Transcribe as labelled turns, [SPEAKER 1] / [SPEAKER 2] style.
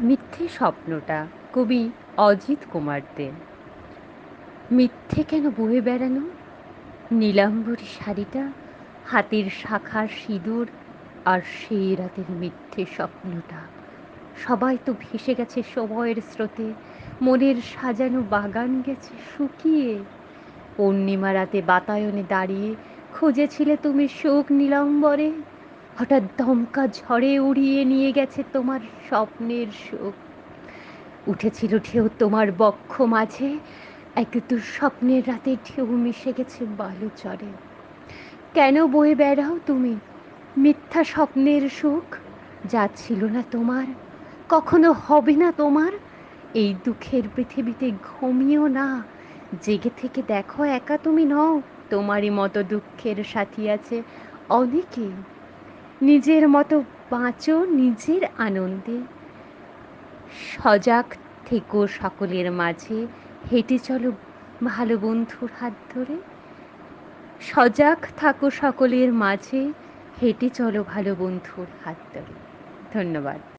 [SPEAKER 1] মিথ্যে স্বপ্নটা কবি অজিত কুমার দে মিথ্যে কেন বয়ে বেড়ানো? নীলাম্বরী শাড়িটা, হাতের শাখার সিঁদুর আর সেই রাতের মিথ্যে স্বপ্নটা। সবাই তো ভেসে গেছে সময়ের স্রোতে, মনের সাজানো বাগান গেছে শুকিয়ে। পূর্ণিমা রাতে বাতায়নে দাঁড়িয়ে খুঁজেছিলে তুমি শোক নীলাম্বরে? হঠাৎ দমকা ঝড়ে উড়িয়ে নিয়ে গেছে তোমার স্বপ্নের সুখ। উঠেছিল ঢেউ তোমার বক্ষ মাঝে, এক দুঃস্বপ্নের রাতে ঢেউ মিশে গেছে বালু চরে কেন বয়ে বেড়াও তুমি? মিথ্যা স্বপ্নের সুখ? যা ছিল না তোমার, কখনো হবে না তোমার? এই দুঃখের পৃথিবীতে ঘুমিও না। জেগে থেকে দেখো একা তুমি নও। তোমারই মতো দুঃখের সাথী আছে অনেকে। নিজের মতো বাঁচো নিজের আনন্দে। সজাগ থেকো সকলের মাঝে। হেঁটে চলো ভালো বন্ধুর হাত ধরে। সজাগ থাকো সকলের মাঝে। হেঁটে চলো ভালো বন্ধুর হাত ধরে। ধন্যবাদ।